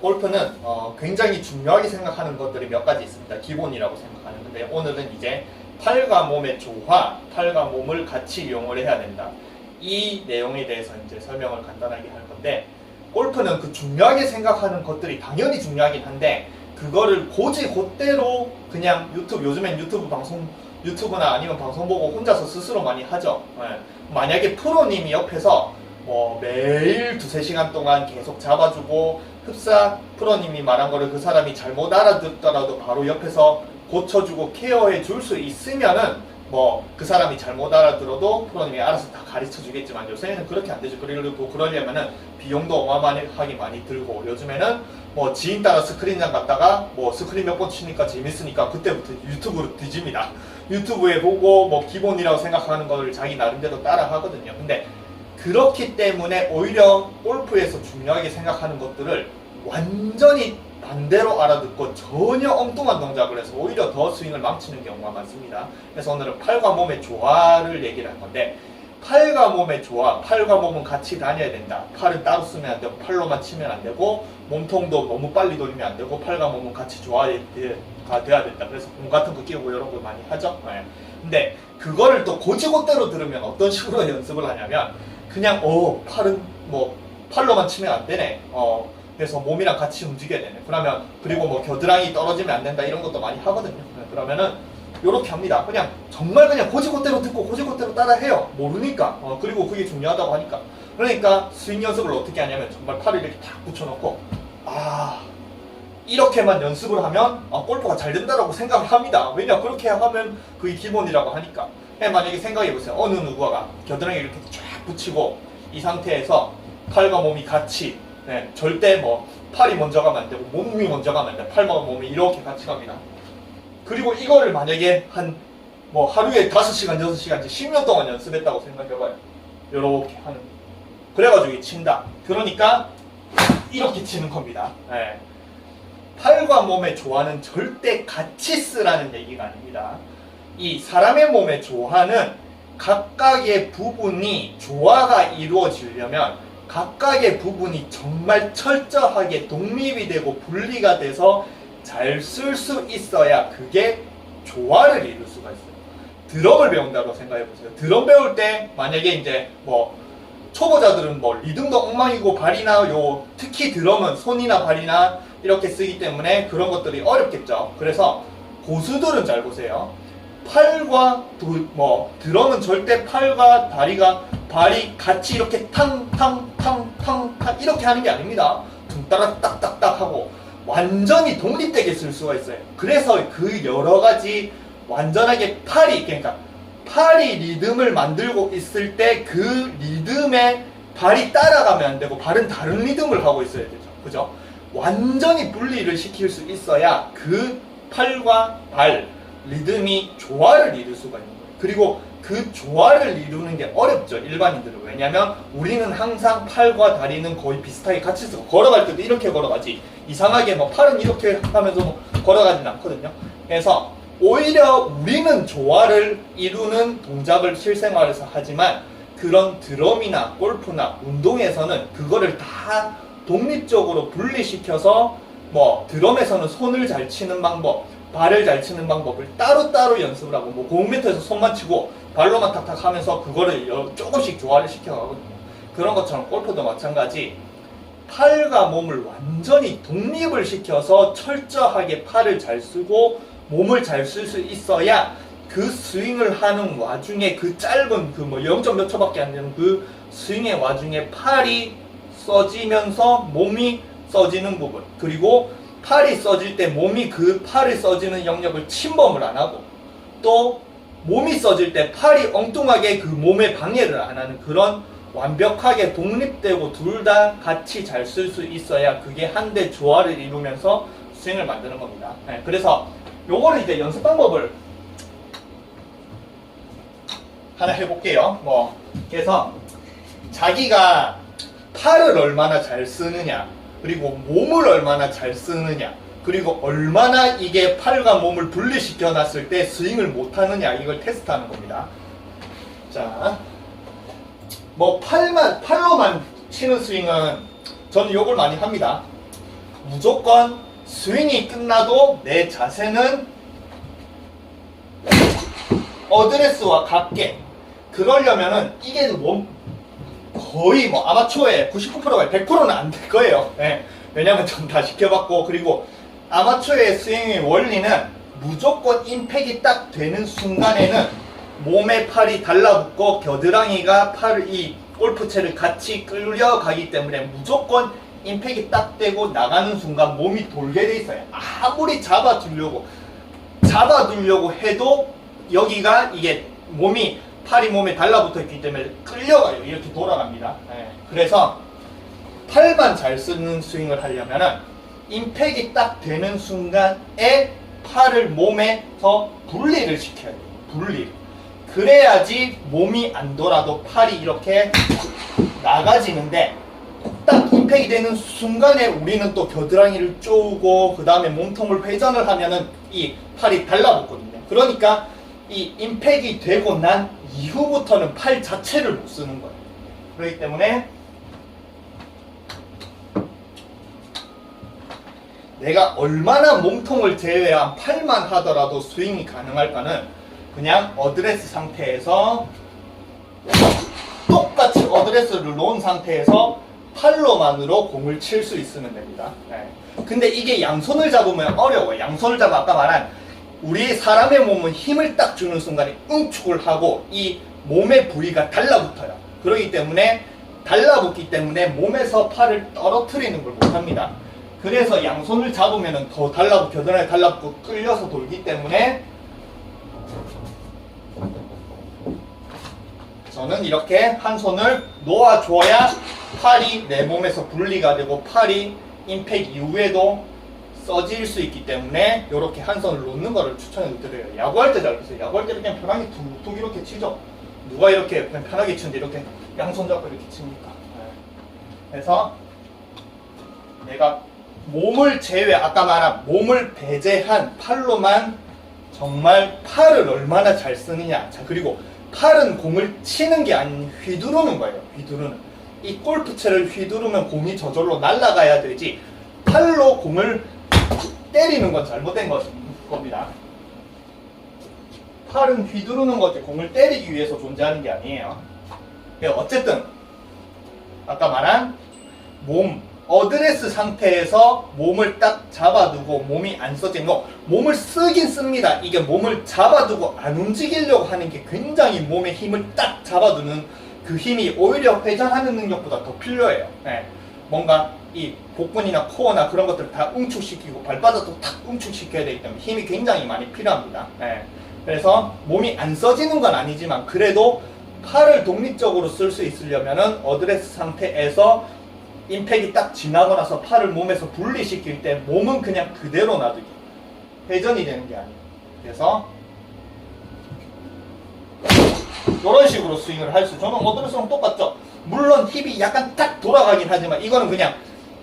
골프는 어, 굉장히 중요하게 생각하는 것들이 몇 가지 있습니다. 기본이라고 생각하는 건데 오늘은 이제 팔과 몸의 조화, 팔과 몸을 같이 이용을 해야 된다. 이 내용에 대해서 이제 설명을 간단하게 할 건데 골프는 그 중요하게 생각하는 것들이 당연히 중요하긴 한데 그거를 고지 곧대로 그냥 유튜브 요즘엔 유튜브 방송 유튜브나 아니면 방송 보고 혼자서 스스로 많이 하죠. 예. 만약에 프로님이 옆에서 뭐 매일 두세 시간 동안 계속 잡아주고 흡사 프로님이 말한 거를 그 사람이 잘못 알아듣더라도 바로 옆에서 고쳐주고 케어해 줄 수 있으면은 뭐 그 사람이 잘못 알아들어도 프로님이 알아서 다 가르쳐 주겠지만 요새는 그렇게 안 되죠. 그리고 그러려면은 비용도 어마어마하게 많이 들고 요즘에는 뭐 지인 따라 스크린장 갔다가 뭐 스크린 몇 번 치니까 재밌으니까 그때부터 유튜브로 뒤집니다. 유튜브에 보고 뭐 기본이라고 생각하는 거를 자기 나름대로 따라 하거든요. 근데 그렇기 때문에 오히려 골프에서 중요하게 생각하는 것들을 완전히 반대로 알아듣고 전혀 엉뚱한 동작을 해서 오히려 더 스윙을 망치는 경우가 많습니다. 그래서 오늘은 팔과 몸의 조화를 얘기를 할 건데 팔과 몸의 조화, 팔과 몸은 같이 다녀야 된다. 팔은 따로 쓰면 안 되고 팔로만 치면 안 되고 몸통도 너무 빨리 돌리면 안 되고 팔과 몸은 같이 조화가 돼야 된다. 그래서 공 같은 거 끼우고 이런 걸 많이 하죠. 네. 근데 그거를 또 고지고대로 들으면 어떤 식으로 연습을 하냐면 그냥 어 팔은 뭐 팔로만 치면 안 되네. 어 그래서 몸이랑 같이 움직여야 되네. 그러면 그리고 뭐 겨드랑이 떨어지면 안 된다 이런 것도 많이 하거든요. 네, 그러면은 요렇게 합니다. 그냥 정말 그냥 고지고대로 듣고 고지고대로 따라 해요. 모르니까. 어, 그리고 그게 중요하다고 하니까. 그러니까 스윙 연습을 어떻게 하냐면 정말 팔을 이렇게 탁 붙여놓고 아 이렇게만 연습을 하면 아, 골프가 잘 된다라고 생각을 합니다. 왜냐 그렇게 하면 그게 기본이라고 하니까. 네, 만약에 생각해 보세요. 어느 누구가 겨드랑이 이렇게 쫙 붙이고 이 상태에서 팔과 몸이 같이 네, 절대 뭐 팔이 먼저 가면 안 되고 몸이 먼저 가면 안 돼. 팔과 몸이 이렇게 같이 갑니다. 그리고 이거를 만약에 한 뭐 하루에 5시간, 6시간, 10년 동안 연습했다고 생각해봐요. 요렇게 하는. 그래가지고 이 친다. 그러니까 이렇게 치는 겁니다. 예. 팔과 몸의 조화는 절대 같이 쓰라는 얘기가 아닙니다. 이 사람의 몸의 조화는 각각의 부분이 조화가 이루어지려면 각각의 부분이 정말 철저하게 독립이 되고 분리가 돼서 잘 쓸 수 있어야 그게 조화를 이룰 수가 있어요. 드럼을 배운다고 생각해 보세요. 드럼 배울 때 만약에 이제 뭐 초보자들은 뭐 리듬도 엉망이고 발이나 요 특히 드럼은 손이나 발이나 이렇게 쓰기 때문에 그런 것들이 어렵겠죠. 그래서 고수들은 잘 보세요. 팔과 도- 뭐 드럼은 절대 팔과 다리가 발이 같이 이렇게 탕탕탕탕탕 이렇게 하는 게 아닙니다. 둥따라 딱딱딱 하고 완전히 독립되게 쓸 수가 있어요. 그래서 그 여러 가지 완전하게 팔이 그러니까 팔이 리듬을 만들고 있을 때 그 리듬에 발이 따라가면 안 되고 발은 다른 리듬을 하고 있어야 되죠. 그죠? 완전히 분리를 시킬 수 있어야 그 팔과 발 리듬이 조화를 이룰 수가 있는 거예요. 그리고 그 조화를 이루는 게 어렵죠. 일반인들은. 왜냐면 우리는 항상 팔과 다리는 거의 비슷하게 같이 쓰고 걸어갈 때도 이렇게 걸어가지. 이상하게 뭐 팔은 이렇게 하면서 뭐 걸어가진 않거든요. 그래서 오히려 우리는 조화를 이루는 동작을 실생활에서 하지만 그런 드럼이나 골프나 운동에서는 그거를 다 독립적으로 분리시켜서 뭐 드럼에서는 손을 잘 치는 방법, 발을 잘 치는 방법을 따로따로 연습을 하고 뭐 공미터에서 손만 치고 발로만 탁탁 하면서 그거를 여- 조금씩 조화를 시켜가거든요. 그런 것처럼 골프도 마찬가지 팔과 몸을 완전히 독립을 시켜서 철저하게 팔을 잘 쓰고 몸을 잘 쓸 수 있어야 그 스윙을 하는 와중에 그 짧은 그 뭐 0점 몇 초밖에 안 되는 그 스윙의 와중에 팔이 써지면서 몸이 써지는 부분 그리고 팔이 써질 때 몸이 그 팔을 써지는 영역을 침범을 안 하고 또 몸이 써질 때 팔이 엉뚱하게 그 몸에 방해를 안 하는 그런 완벽하게 독립되고 둘 다 같이 잘 쓸 수 있어야 그게 한대 조화를 이루면서 스윙을 만드는 겁니다. 네, 그래서 요거를 이제 연습 방법을 하나 해볼게요. 뭐 그래서 자기가 팔을 얼마나 잘 쓰느냐 그리고 몸을 얼마나 잘 쓰느냐 그리고 얼마나 이게 팔과 몸을 분리시켜 놨을 때 스윙을 못하느냐 이걸 테스트하는 겁니다. 자, 뭐 팔만 팔로만 치는 스윙은 저는 요걸 많이 합니다. 무조건 스윙이 끝나도 내 자세는 어드레스와 같게 그러려면은 이게 뭐 거의 뭐 아마추어의 99%가 100%는 안 될 거예요. 예. 왜냐면 전다 지켜봤고 그리고 아마추어의 스윙의 원리는 무조건 임팩이 딱 되는 순간에는 몸에 팔이 달라붙고 겨드랑이가 팔을 이 골프채를 같이 끌려가기 때문에 무조건 임팩이 딱 되고 나가는 순간 몸이 돌게 돼 있어요. 아무리 잡아두려고 잡아두려고 해도 여기가 이게 몸이 팔이 몸에 달라붙어 있기 때문에 끌려가요. 이렇게 돌아갑니다. 예. 그래서 팔만 잘 쓰는 스윙을 하려면은 임팩이 딱 되는 순간에 팔을 몸에서 분리를 시켜야 돼요. 분리. 그래야지 몸이 안 돌아도 팔이 이렇게 나가지는데 딱 임팩이 되는 순간에 우리는 또 겨드랑이를 쪼고 그 다음에 몸통을 회전을 하면은 이 팔이 달라붙거든요. 그러니까 이 임팩이 되고 난 이후부터는 팔 자체를 못 쓰는 거예요. 그렇기 때문에 내가 얼마나 몸통을 제외한 팔만 하더라도 스윙이 가능할까는 그냥 어드레스 상태에서 똑같이 어드레스를 놓은 상태에서 팔로만으로 공을 칠 수 있으면 됩니다. 네. 근데 이게 양손을 잡으면 어려워요. 양손을 잡아 아까 말한 우리 사람의 몸은 힘을 딱 주는 순간에 응축을 하고 이 몸의 부위가 달라붙어요. 그렇기 때문에 달라붙기 때문에 몸에서 팔을 떨어뜨리는 걸 못합니다. 그래서 양손을 잡으면 더 달라붙, 겨드랑이 달라붙고 끌려서 돌기 때문에 저는 이렇게 한 손을 놓아줘야 팔이 내 몸에서 분리가 되고 팔이 임팩 이후에도 써질 수 있기 때문에 이렇게 한 손을 놓는 거를 추천해 드려요. 야구할 때 잘 보세요. 야구할 때 그냥 편하게 툭툭 이렇게 치죠. 누가 이렇게 그냥 편하게 치는데 이렇게 양손 잡고 이렇게 칩니까? 네. 그래서 내가 몸을 제외, 아까 말한 몸을 배제한 팔로만 정말 팔을 얼마나 잘 쓰느냐. 자, 그리고 팔은 공을 치는 게 아닌 휘두르는 거예요. 휘두르는. 이 골프채를 휘두르면 공이 저절로 날아가야 되지. 팔로 공을 때리는 건 잘못된 것- 겁니다. 팔은 휘두르는 거지 공을 때리기 위해서 존재하는 게 아니에요. 예, 어쨌든 아까 말한 몸 어드레스 상태에서 몸을 딱 잡아두고 몸이 안 써진 거 몸을 쓰긴 씁니다. 이게 몸을 잡아두고 안 움직이려고 하는 게 굉장히 몸의 힘을 딱 잡아두는 그 힘이 오히려 회전하는 능력보다 더 필요해요. 예. 뭔가 이 복근이나 코어나 그런 것들을 다 응축시키고 발바닥도 탁 응축시켜야 되기 때문에 힘이 굉장히 많이 필요합니다. 예. 그래서 몸이 안 써지는 건 아니지만 그래도 팔을 독립적으로 쓸 수 있으려면은 어드레스 상태에서 임팩이 딱 지나고 나서 팔을 몸에서 분리시킬 때 몸은 그냥 그대로 놔두기. 회전이 되는 게 아니에요. 그래서 이런 식으로 스윙을 할 수. 저는 어드레스랑 똑같죠. 물론 힙이 약간 딱 돌아가긴 하지만 이거는 그냥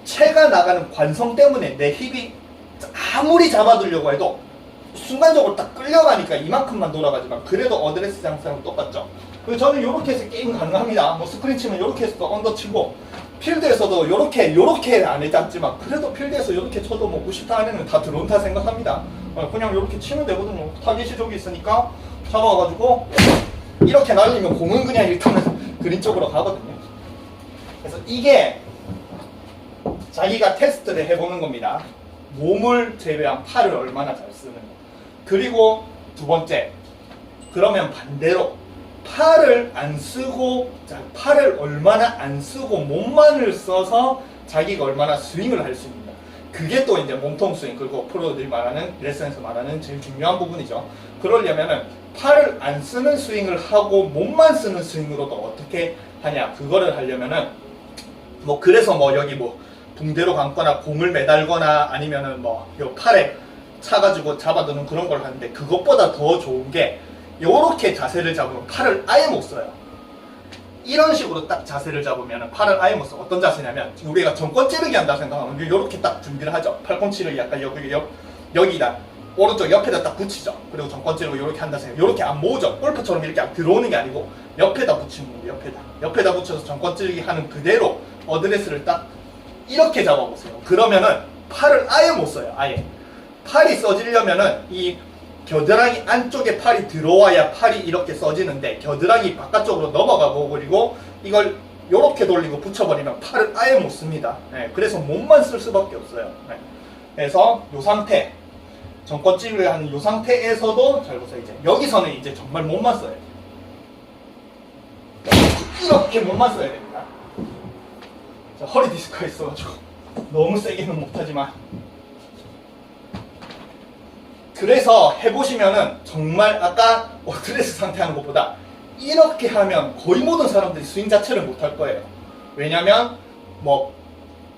채가 나가는 관성 때문에 내 힙이 아무리 잡아두려고 해도 순간적으로 딱 끌려가니까 이만큼만 돌아가지만 그래도 어드레스 장사랑 똑같죠. 그래서 저는 이렇게 해서 게임 가능합니다. 뭐 스크린 치면 이렇게 해서 언더 치고 필드에서도 이렇게 이렇게 안 해잡지만 그래도 필드에서 이렇게 쳐도 뭐 90타 안에는 다 들어온다 생각합니다. 어, 그냥 이렇게 치면 되거든요. 타겟이 저기 있으니까 잡아가지고 이렇게 날리면 공은 그냥 일단은 그린 쪽으로 가거든요. 그래서 이게 자기가 테스트를 해보는 겁니다. 몸을 제외한 팔을 얼마나 잘 쓰는 거. 그리고 두 번째, 그러면 반대로 팔을 안 쓰고, 자, 팔을 얼마나 안 쓰고 몸만을 써서 자기가 얼마나 스윙을 할 수 있는가. 그게 또 이제 몸통 스윙, 그리고 프로들이 말하는, 레슨에서 말하는 제일 중요한 부분이죠. 그러려면은 팔을 안 쓰는 스윙을 하고 몸만 쓰는 스윙으로도 어떻게 하냐. 그거를 하려면은 뭐 그래서 뭐 여기 뭐 붕대로 감거나 공을 매달거나 아니면은 뭐 요 팔에 차가지고 잡아두는 그런 걸 하는데 그것보다 더 좋은 게 요렇게 자세를 잡으면 팔을 아예 못 써요. 이런 식으로 딱 자세를 잡으면 팔을 아예 못 써. 어떤 자세냐면 우리가 전권 찌르기 한다 생각하면 요렇게 딱 준비를 하죠. 팔꿈치를 약간 여기 옆, 여기다 오른쪽 옆에다 딱 붙이죠. 그리고 전권 찌르고 요렇게 한다 생각. 요렇게 안 모으죠. 골프처럼 이렇게 안 들어오는 게 아니고 옆에다 붙이는 거예요. 옆에다. 옆에다 붙여서 전권 찌르기 하는 그대로 어드레스를 딱 이렇게 잡아보세요. 그러면은 팔을 아예 못 써요. 아예. 팔이 써지려면은 이 겨드랑이 안쪽에 팔이 들어와야 팔이 이렇게 써지는데 겨드랑이 바깥쪽으로 넘어가고 그리고 이걸 이렇게 돌리고 붙여버리면 팔을 아예 못 씁니다. 네, 그래서 몸만 쓸 수밖에 없어요. 네. 그래서 이 상태 전권집을 하는 이 상태에서도 잘 보세요 이제 여기서는 이제 정말 몸만 써요. 이렇게 몸만 써야 됩니다. 자, 허리 디스크가 있어가지고 너무 세게는 못하지만 그래서 해보시면은 정말 아까 어드레스 상태 하는 것보다 이렇게 하면 거의 모든 사람들이 스윙 자체를 못할 거예요. 왜냐면 뭐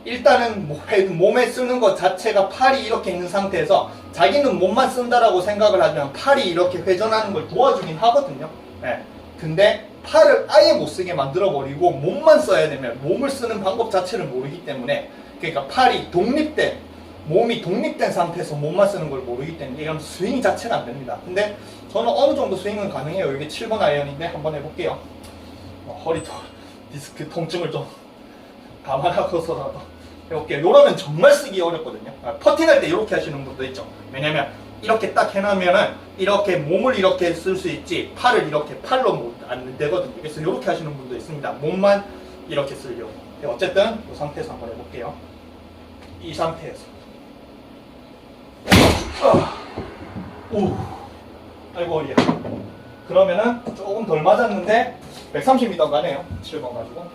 일단은 뭐 해- 몸에 쓰는 것 자체가 팔이 이렇게 있는 상태에서 자기는 몸만 쓴다라고 생각을 하면 팔이 이렇게 회전하는 걸 도와주긴 하거든요. 예. 근데 팔을 아예 못 쓰게 만들어 버리고 몸만 써야 되면 몸을 쓰는 방법 자체를 모르기 때문에 그러니까 팔이 독립된 몸이 독립된 상태에서 몸만 쓰는 걸 모르기 때문에 이건 스윙 자체가 안 됩니다. 근데 저는 어느 정도 스윙은 가능해요. 이게 7번 아이언인데 한번 해볼게요. 어, 허리 통 디스크 통증을 좀 감안하고서라도 해볼게요. 이러면 정말 쓰기 어렵거든요. 아, 퍼팅할 때 이렇게 하시는 분도 있죠. 왜냐면 이렇게 딱 해놓으면은 이렇게 몸을 이렇게 쓸 수 있지 팔을 이렇게 팔로 못안 되거든요. 그래서 이렇게 하시는 분도 있습니다. 몸만 이렇게 쓰려고. 네, 어쨌든 이 상태에서 한번 해볼게요. 이 상태에서. 아, 오, 아이고 허리야. 그러면은 조금 덜 맞았는데 130m 가네요. 7번 가지고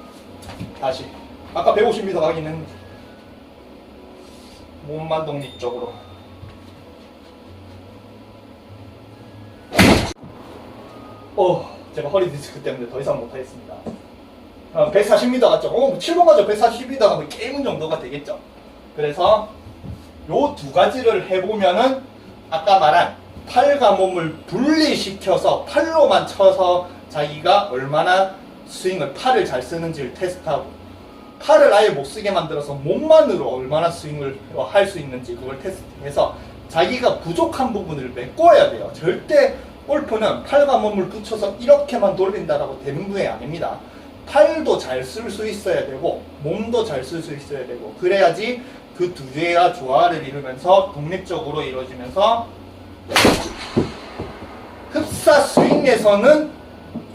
다시 아까 150m 가긴 했는데 몸만 독립적으로. 어, 제가 허리 디스크 때문에 더 이상 못하겠습니다. 어, 140m 갔죠? 어, 7번 가죠? 140m 가면 게임 정도가 되겠죠? 그래서 요 두 가지를 해보면은 아까 말한 팔과 몸을 분리시켜서 팔로만 쳐서 자기가 얼마나 스윙을 팔을 잘 쓰는지를 테스트하고 팔을 아예 못 쓰게 만들어서 몸만으로 얼마나 스윙을 할 수 있는지 그걸 테스트해서 자기가 부족한 부분을 메꿔야 돼요. 절대 골프는 팔과 몸을 붙여서 이렇게만 돌린다라고 되는 분이 아닙니다. 팔도 잘 쓸 수 있어야 되고 몸도 잘 쓸 수 있어야 되고 그래야지 그 두 개가 조화를 이루면서 독립적으로 이루어지면서 흡사 스윙에서는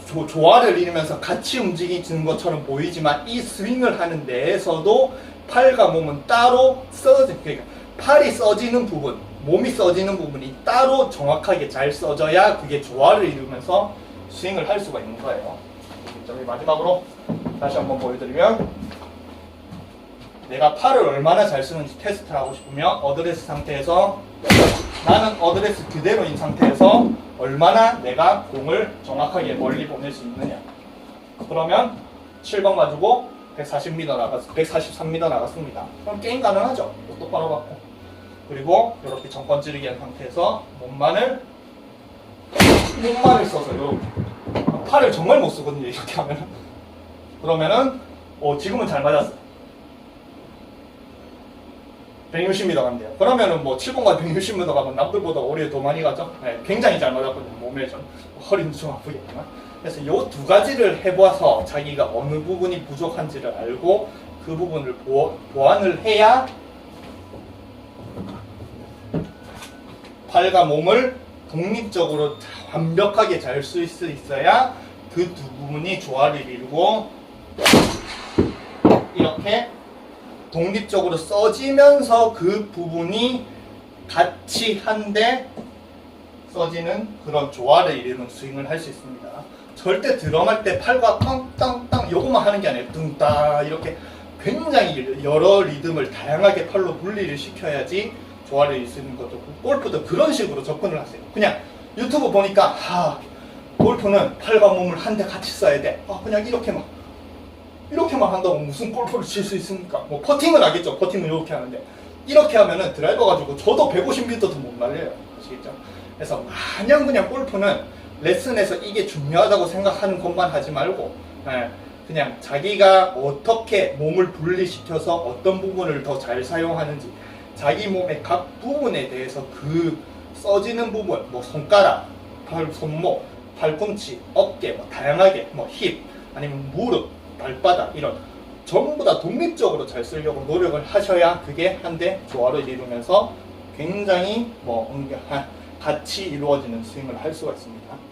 조, 조화를 이루면서 같이 움직이는 것처럼 보이지만 이 스윙을 하는 데에서도 팔과 몸은 따로 써지 그러니까 팔이 써지는 부분, 몸이 써지는 부분이 따로 정확하게 잘 써져야 그게 조화를 이루면서 스윙을 할 수가 있는 거예요. 저기 마지막으로 다시 한번 보여드리면 내가 팔을 얼마나 잘 쓰는지 테스트를 하고 싶으면 어드레스 상태에서 나는 어드레스 그대로인 상태에서 얼마나 내가 공을 정확하게 멀리 보낼 수 있느냐. 그러면 7번 가지고 140m 나갔, 143m 나갔습니다. 그럼 게임 가능하죠? 또 똑바로 받고. 그리고 이렇게 정권 찌르기 한 상태에서 몸만을 몸만을 써서 이렇게 팔을 정말 못 쓰거든요. 이렇게 하면은. 그러면은 어, 지금은 잘 맞았어. 160m 간대요. 그러면은 뭐 7번과 160m 가면 남들보다 오히려 더 많이 가죠. 네, 굉장히 잘 맞았거든요. 몸에 좀 허리는 좀 아프겠지만. 그래서 이두 가지를 해봐서 자기가 어느 부분이 부족한지를 알고 그 부분을 보, 보완을 해야 팔과 몸을 독립적으로 완벽하게 잘 쓸 수 있어야 그 두 부분이 조화를 이루고 이렇게 독립적으로 써지면서 그 부분이 같이 한데 써지는 그런 조화를 이루는 스윙을 할 수 있습니다. 절대 드럼할 때 팔과 땅땅땅 요것만 하는 게 아니에요. 뚱따 이렇게 굉장히 여러 리듬을 다양하게 팔로 분리를 시켜야지 조화를 있는 것도 고 골프도 그런 식으로 접근을 하세요. 그냥 유튜브 보니까 하 골프는 팔과 몸을 한대 같이 써야 돼. 아 그냥 이렇게만 이렇게만 한다고 무슨 골프를 칠 수 있습니까? 뭐 퍼팅은 알겠죠. 퍼팅은 이렇게 하는데 이렇게 하면은 드라이버 가지고 저도 150m도 못 날려요. 아시겠죠? 그래서 마냥 그냥 골프는 레슨에서 이게 중요하다고 생각하는 것만 하지 말고 예, 그냥 자기가 어떻게 몸을 분리시켜서 어떤 부분을 더 잘 사용하는지 자기 몸의 각 부분에 대해서 그 써지는 부분 뭐 손가락, 팔, 손목, 팔꿈치, 어깨 뭐 다양하게 뭐 힙 아니면 무릎 발바닥 이런 전부 다 독립적으로 잘 쓰려고 노력을 하셔야 그게 한데 조화를 이루면서 굉장히 뭐 같이 이루어지는 스윙을 할 수가 있습니다.